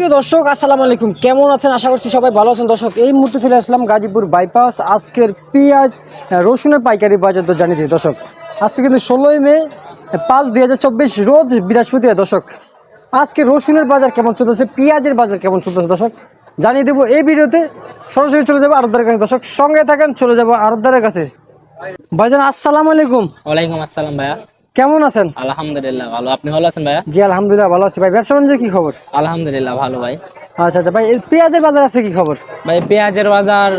প্রিয় দর্শক, আসসালামু আলাইকুম। কেমন আছেন? আশা করছি সবাই ভালো আছেন। দর্শক, এই মুহূর্তে চলে আসলাম গাজীপুর বাইপাস। আজকের পেঁয়াজ রসুনের পাইকারি বাজার তো জানিয়ে দিই। দর্শক, আজকে কিন্তু ষোলোই মে, পাঁচ দুই হাজার চব্বিশ, রোজ বৃহস্পতিবার। দর্শক, আজকে রসুনের বাজার কেমন চলতেছে? পেঁয়াজের বাজার কেমন চলতেছে? দর্শক, জানিয়ে দেবো এই ভিডিওতে। সরাসরি চলে যাব আরদারের কাছে। দর্শক, সঙ্গে থাকেন, চলে যাব আরদারের কাছে। ভাইজান, আসসালামু আলাইকুম। ওয়ালাইকুম আসসালাম ভাইয়া। কেমন আছেন? আলহামদুলিল্লাহ ভালো। আপনি ভালো আছেন ভাইয়া? জি আলহামদুলিল্লাহ ভালো আছি। ভাই ব্যবসা বাণিজ্যের কি খবর? আলহামদুলিল্লাহ ভালো ভাই। আচ্ছা আচ্ছা ভাই পেঁয়াজের বাজার আছে কি খবর? ভাই পেঁয়াজের বাজার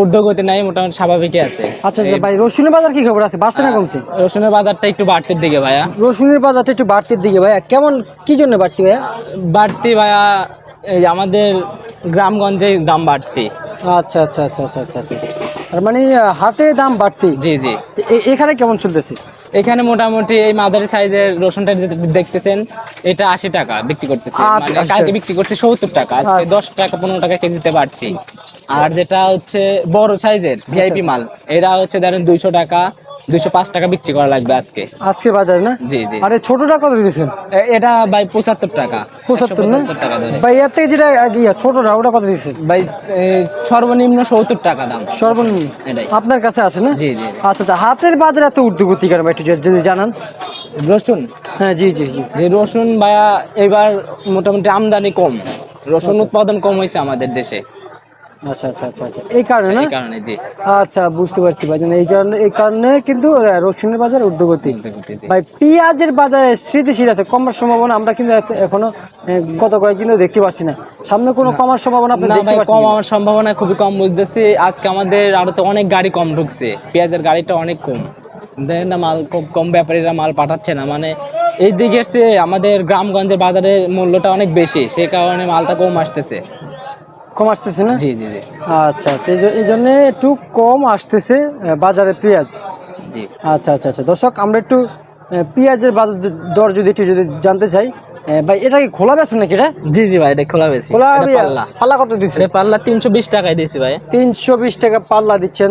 ঊর্ধ্বগতি নাই মোটামুটি স্বাভাবিকই আছে। আচ্ছা আচ্ছা ভাই রসুনের বাজার কি খবর আছে? বাড়ছে না কমছে? রসুনের বাজারটা একটু বাড়তির দিকে ভাইয়া। রসুনের বাজারটা একটু বাড়তির দিকে ভাইয়া। কেমন কি জন্য বাড়তি ভাইয়া? বাড়তি ভাইয়া এই আমাদের গ্রামগঞ্জে দাম বাড়তি। আচ্ছা আচ্ছা আচ্ছা আচ্ছা আচ্ছা আচ্ছা। মানে হাটে দাম বাড়তি। জি জি। এখানে কেমন চলতেছে? এখানে মোটামুটি এই মাঝারি সাইজের রসুনটা যেটা দেখতেছেন এটা আশি টাকা বিক্রি করতেছে। আচ্ছা, মানে আশি কালকে বিক্রি করছে সত্তর টাকা আজকে আচ্ছা। দশ টাকা পনেরো টাকা কেজিতে বাড়তি। আর যেটা হচ্ছে বড় সাইজের ভিআইপি আচ্ছা। মাল এরা হচ্ছে ধরেন দুইশো টাকা দুইশো পাঁচ টাকা বিক্রি করা লাগবে আজকে। আজকে বাজারে না? জি জি। আরে ছোটটা কত দিতেছেন? এ- এটা ভাই পঁচাত্তর টাকা। পঁচাত্তর না? টাকা ধরে। ভাই এর থেকে যেটা ইয়া, ছোটটা ওটা কত দিচ্ছেন ভাই সর্বনিম্ন সত্তর টাকা দাম। সর্বনিম্ন? এটাই। আপনার কাছে আছে না? জি জি আচ্ছা আচ্ছা হাতের বাজারে এত উর্দুগতি কেন ভাই একটু যদি- যদি জানান। রসুন? হ্যাঁ জি জি জি। যে রসুন ভাইয়া এবার মোটামুটি আমদানি কম। রসুন উৎপাদন কম হয়েছে আমাদের দেশে। আচ্ছা আচ্ছা আচ্ছা আচ্ছা। এই কারণে না? এই কারণে জি। আচ্ছা বুঝতে পারছি ভাই। এই কারণে এই কারণে কিন্তু রসুনের বাজার ঊর্ধ্বগতি। ভাই পেঁয়াজের বাজারে স্মৃতিশীল আছে কমার সম্ভাবনা আমরা কিন্তু এখনও আহ, গত কয়েকদিন দেখতে পাচ্ছি না। সামনে কোনো কমার সম্ভাবনা আপনি দেখতে পাচ্ছেন সম্ভাবনা খুবই কম বুঝতেছি। আজকে আমাদের আরও তো অনেক গাড়ি কম ঢুকছে। পেঁয়াজের গাড়িটা অনেক কম। দেখেন না মাল খুব কম ব্যাপারীরা মাল পাঠাচ্ছে না। মানে এই দিকে চেয়ে আমাদের গ্রামগঞ্জের বাজারে মূল্যটা অনেক বেশি সেই কারণে মালটা কম আসতেছে। কম আসতেছে না? জি জি জি। আচ্ছা এই জন্য একটু কম আসতেছে বাজারে পেঁয়াজ। জি। আচ্ছা আচ্ছা আচ্ছা। দর্শক আমরা একটু পেঁয়াজের বাজার দর যদি একটু যদি জানতে চাই ভাই এটা কি খোলা বেছে নাকি এটা? জি জি ভাই এটা খোলা বেশি খোলা পাল্লা। পাল্লা কত দিচ্ছে? পাল্লা তিনশো বিশ টাকায় দিয়েছি ভাই। তিনশো বিশ টাকা পাল্লা দিচ্ছেন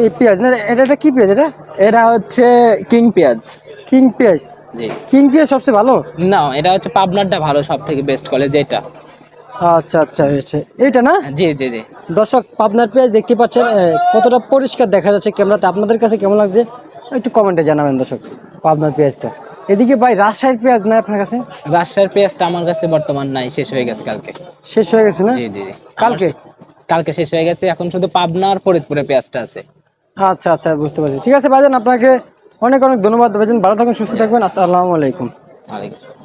এই পেঁয়াজ না এটা এটা কি পেঁয়াজ এটা? এটা হচ্ছে কিং পেঁয়াজ। কিং পেঁয়াজ। জি। কিং পেঁয়াজ সবচেয়ে ভালো? না এটা হচ্ছে পাবনারটা ভালো সব থেকে বেস্ট কলেজ এটা আচ্ছা আচ্ছা আচ্ছা এইটা না? জি জি জি। দর্শক পাবনার পেঁয়াজ দেখতে পাচ্ছেন কতটা পরিষ্কার দেখা যাচ্ছে ক্যামেরাতে। আপনাদের কাছে কেমন লাগছে? একটু কমেন্টে জানাবেন দর্শক পাবনার পেঁয়াজটা। এদিকে ভাই রাজশাহীর পেঁয়াজ না আপনার কাছে? রাজশাহীর পেঁয়াজটা আমার কাছে বর্তমান নাই শেষ হয়ে গেছে কালকে। শেষ হয়ে গেছে না? জি জি জি। কালকে? কালকে শেষ হয়ে গেছে এখন শুধু পাবনার ফরিদপুরে পেঁয়াজটা আছে। আচ্ছা আচ্ছা বুঝতে পারছি। ঠিক আছে ভাইজান আপনাকে অনেক অনেক ধন্যবাদ ভাইজান। ভালো থাকুন সুস্থ থাকবেন। আসসালামু আলাইকুম। আলাইকুম